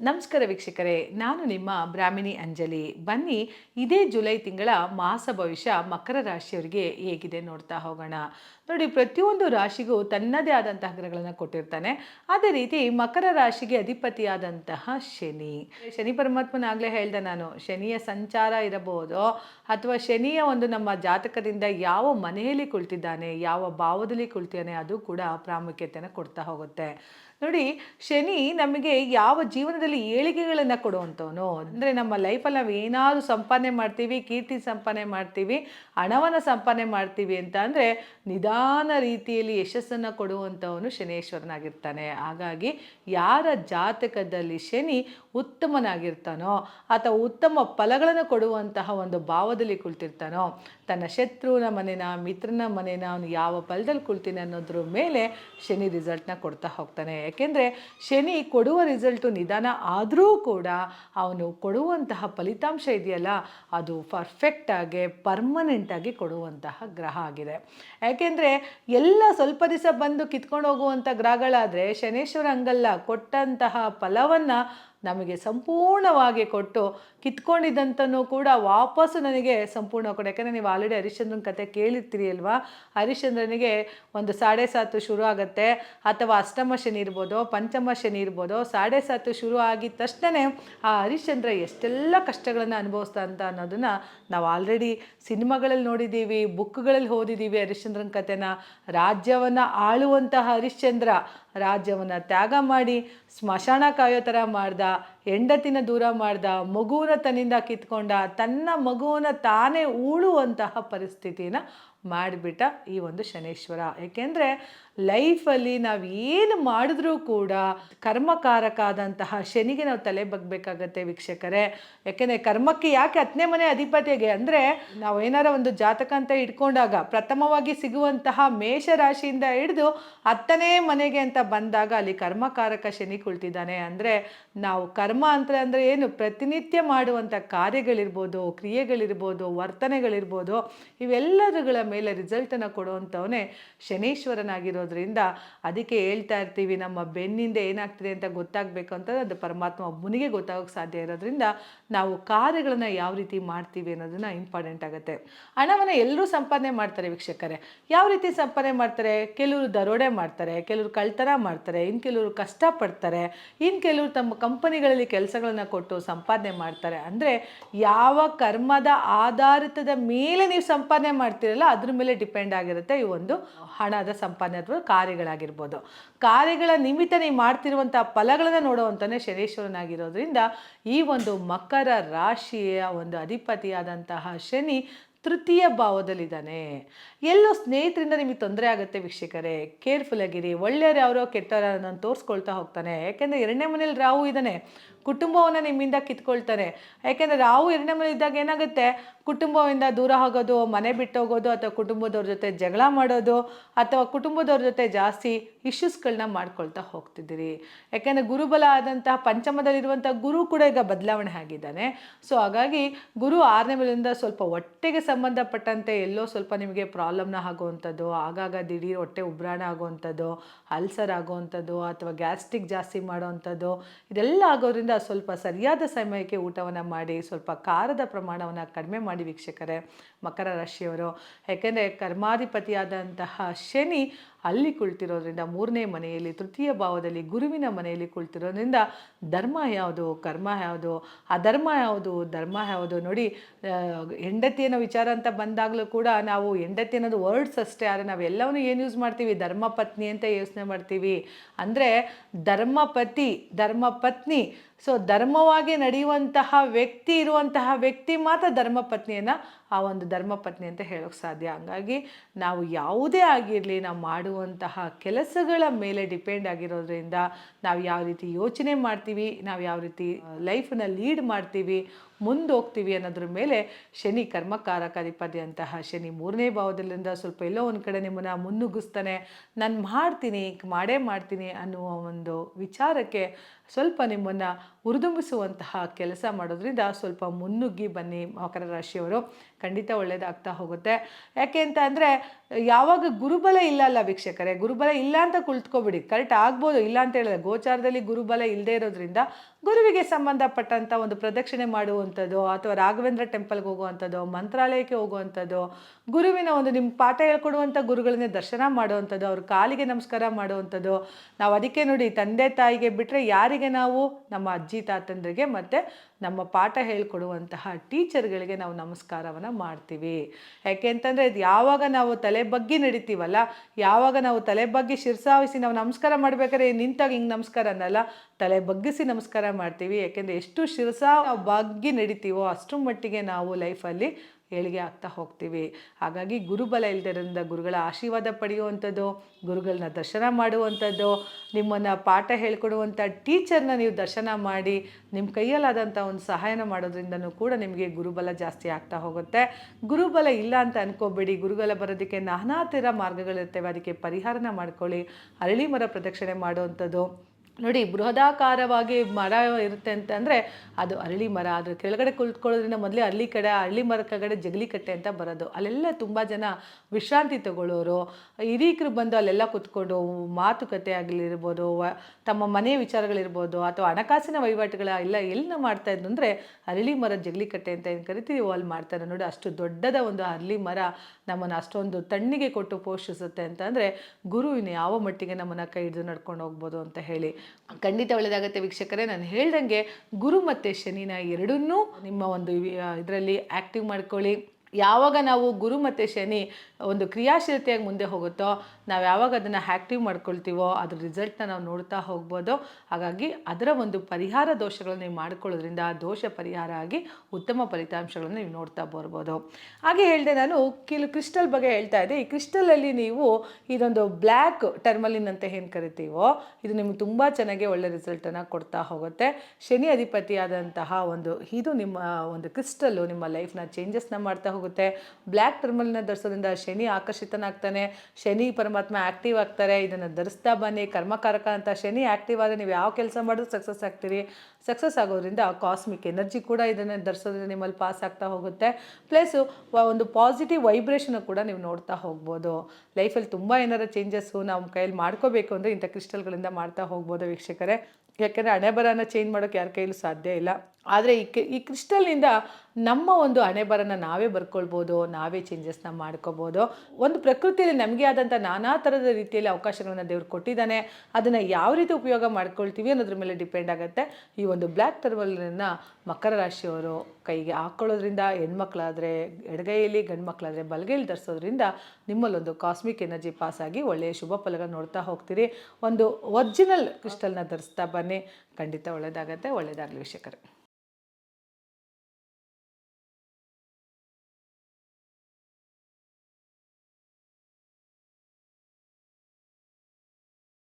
ನಮಸ್ಕಾರ ವೀಕ್ಷಕರೇ, ನಾನು ನಿಮ್ಮ ಬ್ರಾಹ್ಮಿಣಿ ಅಂಜಲಿ. ಬನ್ನಿ, ಇದೇ ಜುಲೈ ತಿಂಗಳ ಮಾಸ ಭವಿಷ್ಯ ಮಕರ ರಾಶಿಯವರಿಗೆ ಹೇಗಿದೆ ನೋಡ್ತಾ ಹೋಗೋಣ. ನೋಡಿ, ಪ್ರತಿಯೊಂದು ರಾಶಿಗೂ ತನ್ನದೇ ಆದಂತಹ ಗ್ರಹಗಳನ್ನು ಕೊಟ್ಟಿರ್ತಾನೆ. ಅದೇ ರೀತಿ ಮಕರ ರಾಶಿಗೆ ಅಧಿಪತಿಯಾದಂತಹ ಶನಿ. ಶನಿ ಪರಮಾತ್ಮನ ಆಗ್ಲೇ ಹೇಳ್ದೆ ನಾನು, ಶನಿಯ ಸಂಚಾರ ಇರಬಹುದು, ಅಥವಾ ಶನಿಯ ಒಂದು ನಮ್ಮ ಜಾತಕದಿಂದ ಯಾವ ಮನೆಯಲ್ಲಿ ಕುಳಿತಿದ್ದಾನೆ, ಯಾವ ಭಾವದಲ್ಲಿ ಕುಳಿತಿದ್ದಾನೆ, ಅದು ಕೂಡ ಪ್ರಾಮುಖ್ಯತೆಯನ್ನು ಕೊಡ್ತಾ ಹೋಗುತ್ತೆ. ನೋಡಿ, ಶನಿ ನಮಗೆ ಯಾವ ಜೀವನದಲ್ಲಿ ಏಳಿಗೆಗಳನ್ನು ಕೊಡುವಂಥವನು, ಅಂದರೆ ನಮ್ಮ ಲೈಫಲ್ಲಿ ನಾವು ಏನಾದರೂ ಸಂಪಾದನೆ ಮಾಡ್ತೀವಿ, ಕೀರ್ತಿ ಸಂಪಾದನೆ ಮಾಡ್ತೀವಿ, ಹಣವನ್ನು ಸಂಪಾದನೆ ಮಾಡ್ತೀವಿ ಅಂತ ಅಂದರೆ ನಿಧಾನ ರೀತಿಯಲ್ಲಿ ಯಶಸ್ಸನ್ನು ಕೊಡುವಂಥವನು ಶನೇಶ್ವರನಾಗಿರ್ತಾನೆ. ಹಾಗಾಗಿ ಯಾರ ಜಾತಕದಲ್ಲಿ ಶನಿ ಉತ್ತಮನಾಗಿರ್ತಾನೋ ಅಥವಾ ಉತ್ತಮ ಫಲಗಳನ್ನು ಕೊಡುವಂತಹ ಒಂದು ಭಾವದಲ್ಲಿ ಕುಳಿತಿರ್ತಾನೋ ತನ್ನ ಶತ್ರುವಿನ ಮನೆನ, ಮಿತ್ರನ ಮನೆನ, ಅವನು ಯಾವ ಫಲದಲ್ಲಿ ಕುಳ್ತೀನಿ ಅನ್ನೋದ್ರ ಮೇಲೆ ಶನಿ ರಿಸಲ್ಟ್ನ ಕೊಡ್ತಾ ಹೋಗ್ತಾನೆ. ಯಾಕೆಂದರೆ ಶನಿ ಕೊಡುವ ರಿಸಲ್ಟು ನಿಧಾನ ಆದರೂ ಕೂಡ ಅವನು ಕೊಡುವಂತಹ ಫಲಿತಾಂಶ ಇದೆಯಲ್ಲ, ಅದು ಪರ್ಫೆಕ್ಟಾಗಿ ಪರ್ಮನೆಂಟಾಗಿ ಕೊಡುವಂತಹ ಗ್ರಹ ಆಗಿದೆ. ಯಾಕೆಂದರೆ ಎಲ್ಲ ಸ್ವಲ್ಪ ದಿವಸ ಬಂದು ಕಿತ್ಕೊಂಡು ಹೋಗುವಂಥ ಗ್ರಹಗಳಾದರೆ ಶನೇಶ್ವರ ಹಂಗಲ್ಲ, ಕೊಟ್ಟಂತಹ ಫಲವನ್ನು ನಮಗೆ ಸಂಪೂರ್ಣವಾಗಿ ಕೊಟ್ಟು ಕಿತ್ಕೊಂಡಿದ್ದಂತನೂ ಕೂಡ ವಾಪಸ್ಸು ನನಗೆ ಸಂಪೂರ್ಣ ಕೊಡು. ಯಾಕಂದರೆ ನೀವು ಆಲ್ರೆಡಿ ಹರಿಶ್ಚಂದ್ರನ ಕತೆ ಕೇಳಿರ್ತೀರಿ ಅಲ್ವಾ? ಹರಿಶ್ಚಂದ್ರನಿಗೆ ಒಂದು ಸಾಡೆ ಸಾತು ಶುರು ಆಗುತ್ತೆ. ಅಥವಾ ಅಷ್ಟಮ ಶನಿ ಇರ್ಬೋದು, ಪಂಚಮ ಶನಿ ಇರ್ಬೋದು, ಸಾಡೆ ಸಾತು ಶುರು ಆಗಿದ ತಕ್ಷಣ ಆ ಹರಿಶ್ಚಂದ್ರ ಎಷ್ಟೆಲ್ಲ ಕಷ್ಟಗಳನ್ನು ಅನುಭವಿಸ್ತಾ ಅಂತ ಅನ್ನೋದನ್ನು ನಾವು ಆಲ್ರೆಡಿ ಸಿನಿಮಾಗಳಲ್ಲಿ ನೋಡಿದ್ದೀವಿ ಬುಕ್ಗಳಲ್ಲಿ ಓದಿದ್ದೀವಿ ಹರಿಶ್ಚಂದ್ರನ ಕತೆನ. ರಾಜ್ಯವನ್ನು ಆಳುವಂತಹ ಹರಿಶ್ಚಂದ್ರ ರಾಜ್ಯವನ್ನು ತ್ಯಾಗ ಮಾಡಿ ಸ್ಮಶಾನ ಕಾಯೋ ಥರ ಮಾಡ್ದ, ಹೆಂಡತಿನ ದೂರ ಮಾಡ್ದ ಮಗುವನ್ನ ತನ್ನಿಂದ ಕಿತ್ಕೊಂಡ, ತನ್ನ ಮಗುವನ್ನ ತಾನೇ ಉಳುವಂತಹ ಪರಿಸ್ಥಿತಿನ ಮಾಡಿಬಿಟ್ಟ ಈ ಒಂದು ಶನೇಶ್ವರ. ಏಕೆಂದರೆ ಲೈಫಲ್ಲಿ ನಾವು ಏನು ಮಾಡಿದ್ರೂ ಕೂಡ ಕರ್ಮಕಾರಕ ಆದಂತಹ ಶನಿಗೆ ನಾವು ತಲೆ ಬಗ್ಬೇಕಾಗತ್ತೆ ವೀಕ್ಷಕರೇ. ಯಾಕೆಂದರೆ ಕರ್ಮಕ್ಕೆ ಯಾಕೆ ಹತ್ತನೇ ಮನೆ ಅಧಿಪತಿಗೆ ಅಂದರೆ ನಾವು ಏನಾರ ಒಂದು ಜಾತಕ ಅಂತ ಇಟ್ಕೊಂಡಾಗ ಪ್ರಥಮವಾಗಿ ಸಿಗುವಂತಹ ಮೇಷರಾಶಿಯಿಂದ ಹಿಡಿದು ಹತ್ತನೇ ಮನೆಗೆ ಅಂತ ಬಂದಾಗ ಅಲ್ಲಿ ಕರ್ಮಕಾರಕ ಶನಿ ಕುಳಿತಿದ್ದಾನೆ. ಅಂದರೆ ನಾವು ಕರ್ಮ ಅಂತ ಅಂದರೆ ಏನು? ಪ್ರತಿನಿತ್ಯ ಮಾಡುವಂಥ ಕಾರ್ಯಗಳಿರ್ಬೋದು, ಕ್ರಿಯೆಗಳಿರ್ಬೋದು, ವರ್ತನೆಗಳಿರ್ಬೋದು ಇವೆಲ್ಲದುಗಳ ಮೇಲೆ ರಿಸಲ್ಟನ್ನು ಕೊಡುವಂಥವನೇ ಶನೀಶ್ವರನಾಗಿರೋದ್ರಿಂದ ಅದಕ್ಕೆ ಹೇಳ್ತಾ ಇರ್ತೀವಿ, ನಮ್ಮ ಬೆನ್ನಿಂದ ಏನಾಗ್ತಿದೆ ಅಂತ ಗೊತ್ತಾಗಬೇಕು ಅಂತ ಅದು ಪರಮಾತ್ಮ ಒಬ್ಬನಿಗೆ ಗೊತ್ತಾಗೋಕೆ ಸಾಧ್ಯ ಇರೋದ್ರಿಂದ ನಾವು ಕಾರ್ಯಗಳನ್ನು ಯಾವ ರೀತಿ ಮಾಡ್ತೀವಿ ಅನ್ನೋದನ್ನ ಇಂಪಾರ್ಟೆಂಟ್ ಆಗುತ್ತೆ. ಹಣವನ್ನು ಎಲ್ಲರೂ ಸಂಪಾದನೆ ಮಾಡ್ತಾರೆ ವೀಕ್ಷಕರೇ. ಯಾವ ರೀತಿ ಸಂಪಾದನೆ ಮಾಡ್ತಾರೆ? ಕೆಲವರು ದರೋಡೆ ಮಾಡ್ತಾರೆ, ಕೆಲವರು ಕಳ್ತನ ಮಾಡ್ತಾರೆ ಇನ್ನು ಕೆಲವರು ಕಷ್ಟಪಡ್ತಾರೆ ಇನ್ನು ಕೆಲವರು ತಮ್ಮ ಕಂಪನಿಗಳಲ್ಲಿ ಕೆಲಸಗಳನ್ನು ಕೊಟ್ಟು ಸಂಪಾದನೆ ಮಾಡ್ತಾರೆ. ಅಂದರೆ ಯಾವ ಕರ್ಮದ ಆಧಾರಿತದ ಮೇಲೆ ನೀವು ಸಂಪಾದನೆ ಮಾಡ್ತೀರಲ್ಲ, ಅದ್ರ ಮೇಲೆ ಡಿಪೆಂಡ್ ಆಗಿರುತ್ತೆ ಈ ಒಂದು ಹಣದ ಸಂಪಾದನೆ ಅಥವಾ ಕಾರ್ಯಗಳಾಗಿರ್ಬೋದು. ಕಾರ್ಯಗಳ ನಿಮಿತ್ತ ನೀವು ಮಾಡ್ತಿರುವಂಥ ಫಲಗಳನ್ನು ನೋಡುವಂಥನೇ ಶನೇಶ್ವರನಾಗಿರೋದ್ರಿಂದ ಈ ಒಂದು ಮಕರ ರಾಶಿಯ ಒಂದು ಅಧಿಪತಿಯಾದಂತಹ ಶನಿ ತೃತೀಯ ಭಾವದಲ್ಲಿದ್ದಾನೆ. ಎಲ್ಲೋ ಸ್ನೇಹಿತರಿಂದ ನಿಮಗೆ ತೊಂದರೆ ಆಗುತ್ತೆ ವೀಕ್ಷಕರೇ. ಕೇರ್ಫುಲ್ ಆಗಿರಿ. ಒಳ್ಳೆಯವ್ರು ಯಾರೋ ಕೆಟ್ಟವರ ನಾನು ತೋರಿಸ್ಕೊಳ್ತಾ ಹೋಗ್ತಾನೆ. ಯಾಕೆಂದರೆ ಎರಡನೇ ಮನೇಲಿ ರಾಹು ಇದ್ದಾನೆ. ಕುಟುಂಬವನ್ನು ನಿಮ್ಮಿಂದ ಕಿತ್ಕೊಳ್ತಾನೆ. ಯಾಕೆಂದರೆ ರಾಹು ಎರಡನೇ ಮನೆ ಇದ್ದಾಗ ಏನಾಗುತ್ತೆ? ಕುಟುಂಬದಿಂದ ದೂರ ಹೋಗೋದು, ಮನೆ ಬಿಟ್ಟು ಹೋಗೋದು, ಅಥವಾ ಕುಟುಂಬದವ್ರ ಜೊತೆ ಜಗಳ ಮಾಡೋದು, ಅಥವಾ ಕುಟುಂಬದವ್ರ ಜೊತೆ ಜಾಸ್ತಿ ಇಶ್ಯೂಸ್ಗಳನ್ನ ಮಾಡ್ಕೊಳ್ತಾ ಹೋಗ್ತಿದ್ದೀರಿ. ಯಾಕೆಂದರೆ ಗುರುಬಲ ಆದಂತಹ ಪಂಚಮದಲ್ಲಿರುವಂಥ ಗುರು ಕೂಡ ಈಗ ಬದಲಾವಣೆ ಆಗಿದ್ದಾನೆ. ಸೊ ಹಾಗಾಗಿ ಗುರು ಆರನೇ ಮನೆಯಿಂದ ಸ್ವಲ್ಪ ಹೊಟ್ಟೆಗೆ ಸಂಬಂಧಪಟ್ಟಂತೆ ಎಲ್ಲೋ ಸ್ವಲ್ಪ ನಿಮಗೆ ಪ್ರಾಬ್ಲಮ್ನ ಆಗುವಂಥದ್ದು, ಆಗಾಗ ದಿಢೀರ್ ಹೊಟ್ಟೆ ಉಬ್ರಾಣ ಆಗುವಂಥದ್ದು, ಅಲ್ಸರ್ ಆಗುವಂಥದ್ದು ಅಥವಾ ಗ್ಯಾಸ್ಟ್ರಿಕ್ ಜಾಸ್ತಿ ಮಾಡುವಂಥದ್ದು, ಇದೆಲ್ಲ ಆಗೋದ್ರಿಂದ ಸ್ವಲ್ಪ ಸರಿಯಾದ ಸಮಯಕ್ಕೆ ಊಟವನ್ನು ಮಾಡಿ, ಸ್ವಲ್ಪ ಖಾರದ ಪ್ರಮಾಣವನ್ನು ಕಡಿಮೆ ಮಾಡಿ ವೀಕ್ಷಕರೇ, ಮಕರ ರಾಶಿಯವರು. ಯಾಕೆಂದರೆ ಕರ್ಮಾಧಿಪತಿಯಾದಂತಹ ಶನಿ ಅಲ್ಲಿ ಕುಳಿತಿರೋದ್ರಿಂದ ಮೂರನೇ ಮನೆಯಲ್ಲಿ, ತೃತೀಯ ಭಾವದಲ್ಲಿ ಗುರುವಿನ ಮನೆಯಲ್ಲಿ ಕುಳಿತಿರೋದ್ರಿಂದ ಧರ್ಮ ಯಾವುದು, ಕರ್ಮ ಯಾವುದು? ಅಧರ್ಮ ಯಾವುದು? ಧರ್ಮ ಯಾವುದು? ನೋಡಿ ಹೆಂಡತಿ ಅನ್ನೋ ವಿಚಾರ ಅಂತ ಬಂದಾಗಲೂ ಕೂಡ ನಾವು ಹೆಂಡತಿ ಅನ್ನೋದು ವರ್ಡ್ಸ್ ಅಷ್ಟೇ, ಆದರೆ ನಾವೆಲ್ಲವನ್ನೂ ಏನು ಯೂಸ್ ಮಾಡ್ತೀವಿ? ಧರ್ಮಪತ್ನಿ ಅಂತ ಯೋಚನೆ ಮಾಡ್ತೀವಿ. ಅಂದರೆ ಧರ್ಮಪತಿ, ಧರ್ಮಪತ್ನಿ ಸೊ ಧರ್ಮವಾಗಿ ನಡೆಯುವಂತಹ ವ್ಯಕ್ತಿ ಇರುವಂತಹ ವ್ಯಕ್ತಿ ಮಾತ್ರ ಧರ್ಮಪತ್ನಿಯನ್ನು ಆ ಒಂದು ಧರ್ಮಪತ್ನಿ ಅಂತ ಹೇಳೋಕ್ಕೆ ಸಾಧ್ಯ. ಹಂಗಾಗಿ ನಾವು ಯಾವುದೇ ಆಗಿರಲಿ, ನಾವು ಮಾಡುವಂತಹ ಕೆಲಸಗಳ ಮೇಲೆ ಡಿಪೆಂಡ್ ಆಗಿರೋದ್ರಿಂದ ನಾವು ಯಾವ ರೀತಿ ಯೋಚನೆ ಮಾಡ್ತೀವಿ, ನಾವು ಯಾವ ರೀತಿ ಲೈಫನ್ನ ಲೀಡ್ ಮಾಡ್ತೀವಿ ಮುಂದೆ ಹೋಗ್ತೀವಿ ಅನ್ನೋದ್ರ ಮೇಲೆ ಶನಿ ಕರ್ಮಕಾರಕ ಅಧಿಪತಿಯಂತಹ ಶನಿ ಮೂರನೇ ಭಾವದಲ್ಲಿಂದ ಸ್ವಲ್ಪ ಎಲ್ಲೋ ಒಂದು ಕಡೆ ನಿಮ್ಮನ್ನು ಮುನ್ನುಗ್ಗಿಸ್ತಾನೆ, ನಾನು ಮಾಡ್ತೀನಿ, ಮಾಡೇ ಮಾಡ್ತೀನಿ ಅನ್ನುವ ಒಂದು ವಿಚಾರಕ್ಕೆ ಸ್ವಲ್ಪ ನಿಮ್ಮನ್ನು ಉರಿದುಂಬಿಸುವಂತಹ ಕೆಲಸ ಮಾಡೋದ್ರಿಂದ ಸ್ವಲ್ಪ ಮುನ್ನುಗ್ಗಿ ಬನ್ನಿ ಮಕರ ರಾಶಿಯವರು. ಖಂಡಿತ ಒಳ್ಳೇದಾಗ್ತಾ ಹೋಗುತ್ತೆ. ಯಾಕೆ ಅಂತ ಅಂದರೆ, ಯಾವಾಗ ಗುರುಬಲ ಇಲ್ಲ ಅಲ್ಲ ವೀಕ್ಷಕರೇ, ಗುರುಬಲ ಇಲ್ಲ ಅಂತ ಕುಳಿತುಕೊಬಿಡಿ. ಕರೆಕ್ಟ್ ಆಗ್ಬೋದು, ಇಲ್ಲ ಅಂತ ಹೇಳಿದ್ರೆ ಗೋಚಾರದಲ್ಲಿ ಗುರುಬಲ ಇಲ್ಲದೆ ಇರೋದ್ರಿಂದ ಗುರುವಿಗೆ ಸಂಬಂಧಪಟ್ಟಂಥ ಒಂದು ಪ್ರದಕ್ಷಿಣೆ ಮಾಡುವಂಥದ್ದು, ಅಥವಾ ರಾಘವೇಂದ್ರ ಟೆಂಪಲ್ಗೆ ಹೋಗುವಂಥದ್ದು, ಮಂತ್ರಾಲಯಕ್ಕೆ ಹೋಗುವಂಥದ್ದು, ಗುರುವಿನ ಒಂದು ನಿಮ್ಮ ಪಾಠ ಹೇಳ್ಕೊಡುವಂಥ ಗುರುಗಳನ್ನೇ ದರ್ಶನ ಮಾಡುವಂಥದ್ದು, ಅವ್ರ ಕಾಲಿಗೆ ನಮಸ್ಕಾರ ಮಾಡುವಂಥದ್ದು, ನಾವು ಅದಕ್ಕೆ ನೋಡಿ ತಂದೆ ತಾಯಿಗೆ ಬಿಟ್ಟರೆ ಯಾರಿಗೆ ನಾವು? ನಮ್ಮ ಅಜ್ಜಿ, ತಾತಂದ್ರಿಗೆ ಮತ್ತು ನಮ್ಮ ಪಾಠ ಹೇಳ್ಕೊಡುವಂತಹ ಟೀಚರ್ಗಳಿಗೆ ನಾವು ನಮಸ್ಕಾರವನ್ನು ಮಾಡ್ತೀವಿ. ಯಾಕೆ ಅಂತಂದರೆ ಇದು ಯಾವಾಗ ನಾವು ತಲೆ ಬಗ್ಗಿ ನಡಿತೀವಲ್ಲ, ಯಾವಾಗ ನಾವು ತಲೆ ಬಗ್ಗಿ ಶಿರ್ಸಾವಿಸಿ ನಾವು ನಮಸ್ಕಾರ ಮಾಡಬೇಕಾದ್ರೆ ನಿಂತಾಗ ಹಿಂಗೆ ನಮಸ್ಕಾರ ಅನ್ನಲ್ಲ, ತಲೆ ಬಗ್ಗಿಸಿ ನಮಸ್ಕಾರ ಮಾಡ್ತೀವಿ. ಯಾಕೆಂದರೆ ಎಷ್ಟು ಶಿರಸಾ ನಾವು ಬಗ್ಗಿ ನಡಿತೀವೋ ಅಷ್ಟು ಮಟ್ಟಿಗೆ ನಾವು ಲೈಫಲ್ಲಿ ಏಳಿಗೆ ಆಗ್ತಾ ಹೋಗ್ತೀವಿ. ಹಾಗಾಗಿ ಗುರುಬಲ ಇಲ್ದಿರೋದ್ರಿಂದ ಗುರುಗಳ ಆಶೀರ್ವಾದ ಪಡೆಯುವಂಥದ್ದು ಗುರುಗಳನ್ನ ದರ್ಶನ ಮಾಡುವಂಥದ್ದು, ನಿಮ್ಮನ್ನು ಪಾಠ ಹೇಳ್ಕೊಡುವಂಥ ಟೀಚರ್ನ ನೀವು ದರ್ಶನ ಮಾಡಿ, ನಿಮ್ಮ ಕೈಯಲ್ಲಾದಂಥ ಒಂದು ಸಹಾಯನ ಮಾಡೋದ್ರಿಂದನೂ ಕೂಡ ನಿಮಗೆ ಗುರುಬಲ ಜಾಸ್ತಿ ಆಗ್ತಾ ಹೋಗುತ್ತೆ. ಗುರುಬಲ ಇಲ್ಲ ಅಂತ ಅನ್ಕೋಬೇಡಿ. ಗುರುಬಲ ಬರೋದಕ್ಕೆ ನಾನಾ ಥರ ಮಾರ್ಗಗಳಿರ್ತವೆ. ಅದಕ್ಕೆ ಪರಿಹಾರನ ಮಾಡ್ಕೊಳ್ಳಿ. ಅರಳಿ ಮರ ಪ್ರದಕ್ಷಿಣೆ ಮಾಡುವಂಥದ್ದು. ನೋಡಿ, ಬೃಹದಾಕಾರವಾಗಿ ಮರ ಇರುತ್ತೆ ಅಂತಂದರೆ ಅದು ಅರಳಿ ಮರ. ಅದ್ರ ಕೆಳಗಡೆ ಕುಳಿತುಕೊಳ್ಳೋದ್ರಿಂದ ಮೊದಲೇ ಅರಳಿ ಕಡೆ ಅರಳಿ ಮರ ಕೆಳಗಡೆ ಜಗಲಿ ಕಟ್ಟೆ ಅಂತ ಬರೋದು. ಅಲ್ಲೆಲ್ಲ ತುಂಬ ಜನ ವಿಶ್ರಾಂತಿ ತಗೊಳ್ಳೋರು. ಹಿರೀಕರು ಬಂದು ಅಲ್ಲೆಲ್ಲ ಕುತ್ಕೊಂಡು ಮಾತುಕತೆ ಆಗಲಿರ್ಬೋದು ತಮ್ಮ ಮನೆ ವಿಚಾರಗಳಿರ್ಬೋದು, ಅಥವಾ ಹಣಕಾಸಿನ ವಹಿವಾಟುಗಳ ಎಲ್ಲ ಎಲ್ಲಿ ಮಾಡ್ತಾ ಇದ್ದು ಅಂದರೆ ಅರಳಿ ಮರ ಜಗಲಿ ಕಟ್ಟೆ ಅಂತ ಏನು ಕರಿತೀವಿ ಅಲ್ಲಿ ಮಾಡ್ತಾರೆ. ನೋಡಿ, ಅಷ್ಟು ದೊಡ್ಡದ ಒಂದು ಅರಳಿ ಮರ ನಮ್ಮನ್ನು ಅಷ್ಟೊಂದು ತಣ್ಣಿಗೆ ಕೊಟ್ಟು ಪೋಷಿಸುತ್ತೆ ಅಂತಂದರೆ ಗುರುವಿನ ಯಾವ ಮಟ್ಟಿಗೆ ನಮ್ಮನ್ನು ಕೈ ಹಿಡಿದು ನಡ್ಕೊಂಡು ಹೋಗ್ಬೋದು ಅಂತ ಹೇಳಿ. ಖಂಡಿತ ಒಳ್ಳೆಯದಾಗತ್ತೆ ವೀಕ್ಷಕರೇ. ನಾನು ಹೇಳ್ದಂಗೆ ಗುರು ಮತ್ತು ಶನಿನ ಎರಡನ್ನೂ ನಿಮ್ಮ ಒಂದು ಇದರಲ್ಲಿ ಆ್ಯಕ್ಟಿವ್ ಮಾಡ್ಕೊಳ್ಳಿ. ಯಾವಾಗ ನಾವು ಗುರು ಮತ್ತು ಶನಿ ಒಂದು ಕ್ರಿಯಾಶೀಲತೆಯಾಗಿ ಮುಂದೆ ಹೋಗುತ್ತೋ, ನಾವು ಯಾವಾಗ ಅದನ್ನು ಆ್ಯಕ್ಟಿವ್ ಮಾಡ್ಕೊಳ್ತೀವೋ, ಅದ್ರ ರಿಸಲ್ಟ್ನ ನಾವು ನೋಡ್ತಾ ಹೋಗ್ಬೋದು. ಹಾಗಾಗಿ ಅದರ ಒಂದು ಪರಿಹಾರ ದೋಷಗಳನ್ನು ನೀವು ಮಾಡ್ಕೊಳ್ಳೋದ್ರಿಂದ ದೋಷ ಪರಿಹಾರ ಆಗಿ ಉತ್ತಮ ಫಲಿತಾಂಶಗಳನ್ನು ನೀವು ನೋಡ್ತಾ ಬರ್ಬೋದು. ಹಾಗೆ ಹೇಳಿದೆ ನಾನು ಕೆಲವು ಕ್ರಿಸ್ಟಲ್ ಬಗ್ಗೆ ಹೇಳ್ತಾ ಇದ್ದೆ. ಈ ಕ್ರಿಸ್ಟಲಲ್ಲಿ ನೀವು ಇದೊಂದು ಬ್ಲ್ಯಾಕ್ ಟರ್ಮಲಿನ್ ಅಂತ ಏನು ಕರಿತೀವೋ, ಇದು ನಿಮ್ಗೆ ತುಂಬ ಚೆನ್ನಾಗಿ ಒಳ್ಳೆ ರಿಸಲ್ಟನ್ನು ಕೊಡ್ತಾ ಹೋಗುತ್ತೆ. ಶನಿ ಅಧಿಪತಿಯಾದಂತಹ ಒಂದು, ಇದು ನಿಮ್ಮ ಒಂದು ಕ್ರಿಸ್ಟಲ್ಲು ನಿಮ್ಮ ಲೈಫ್ನ ಚೇಂಜಸ್ನ ಮಾಡ್ತಾ ಹೋಗುತ್ತೆ. ಬ್ಲ್ಯಾಕ್ ಟರ್ಮಲಿನ ಧರಿಸೋದ್ರಿಂದ ಶನಿ ಆಕರ್ಷಿತನಾಗ್ತಾನೆ, ಶನಿ ಪರಮಾತ್ಮ ಆ್ಯಕ್ಟಿವ್ ಆಗ್ತಾರೆ, ಇದನ್ನು ಧರಿಸ್ತಾ ಬನ್ನಿ, ಕರ್ಮಕಾರಕ ಅಂತ ಶನಿ ಆಕ್ಟಿವ್ ಆದರೆ ನೀವು ಯಾವ ಕೆಲಸ ಮಾಡಿದ್ರು ಸಕ್ಸಸ್ ಆಗ್ತೀರಿ. ಸಕ್ಸಸ್ ಆಗೋದ್ರಿಂದ ಕಾಸ್ಮಿಕ್ ಎನರ್ಜಿ ಕೂಡ ಇದನ್ನು ಧರಿಸೋದ್ರಿಂದ ನಿಮ್ಮಲ್ಲಿ ಪಾಸ್ ಆಗ್ತಾ ಹೋಗುತ್ತೆ. ಪ್ಲಸ್ ಒಂದು ಪಾಸಿಟಿವ್ ವೈಬ್ರೇಷನ್ ಕೂಡ ನೀವು ನೋಡ್ತಾ ಹೋಗ್ಬೋದು. ಲೈಫಲ್ಲಿ ತುಂಬ ಏನಾರ ಚೇಂಜಸ್ಸು ನಮ್ಮ ಕೈಯಲ್ಲಿ ಮಾಡ್ಕೋಬೇಕು ಅಂದರೆ ಇಂಥ ಕ್ರಿಸ್ಟಲ್ಗಳಿಂದ ಮಾಡ್ತಾ ಹೋಗ್ಬೋದು ವೀಕ್ಷಕರೇ. ಯಾಕೆಂದರೆ ಹಣೆ ಬರನ ಚೇಂಜ್ ಮಾಡೋಕ್ಕೆ ಯಾರ ಕೈಲೂ ಸಾಧ್ಯ ಇಲ್ಲ. ಆದರೆ ಈ ಈ ಕ್ರಿಸ್ಟಲ್ನಿಂದ ನಮ್ಮ ಒಂದು ಹಣೆ ಬರನ ನಾವೇ ಬರ್ಕೊಳ್ಬೋದು, ನಾವೇ ಚೇಂಜಸ್ನ ಮಾಡ್ಕೋಬೋದು ಒಂದು ಪ್ರಕೃತಿಯಲ್ಲಿ ನಮಗೆ ಆದಂಥ ನಾನಾ ಥರದ ರೀತಿಯಲ್ಲಿ ಅವಕಾಶಗಳನ್ನು ದೇವ್ರು ಕೊಟ್ಟಿದ್ದಾನೆ. ಅದನ್ನು ಯಾವ ರೀತಿ ಉಪಯೋಗ ಮಾಡ್ಕೊಳ್ತೀವಿ ಅನ್ನೋದ್ರ ಮೇಲೆ ಡಿಪೆಂಡ್ ಆಗುತ್ತೆ. ಈ ಒಂದು ಬ್ಲ್ಯಾಕ್ ಥರ್ಮಲನ್ನು ಮಕರ ರಾಶಿಯವರು ಕೈಗೆ ಹಾಕ್ಕೊಳ್ಳೋದ್ರಿಂದ ಹೆಣ್ಮಕ್ಳಾದರೆ ಎಡಗೈಯಲ್ಲಿ ಗಂಡು ಮಕ್ಕಳಾದರೆ ಬಲಗೈಲಿ ಧರಿಸೋದ್ರಿಂದ ನಿಮ್ಮಲ್ಲೊಂದು ಕಾಸ್ಮಿಕ್ ಎನರ್ಜಿ ಪಾಸ್ ಆಗಿ ಒಳ್ಳೆಯ ಶುಭ ಫಲಗಳನ್ನ ನೋಡ್ತಾ ಹೋಗ್ತೀರಿ. ಒಂದು ಒರ್ಜಿನಲ್ ಕ್ರಿಸ್ಟಲ್ನ ಧರಿಸ್ತಾ ಬನ್ನಿ. ಖಂಡಿತ ಒಳ್ಳೆಯದಾಗತ್ತೆ ಒಳ್ಳೆಯದಾಗಲಿ ವೀಕ್ಷಕರೇ.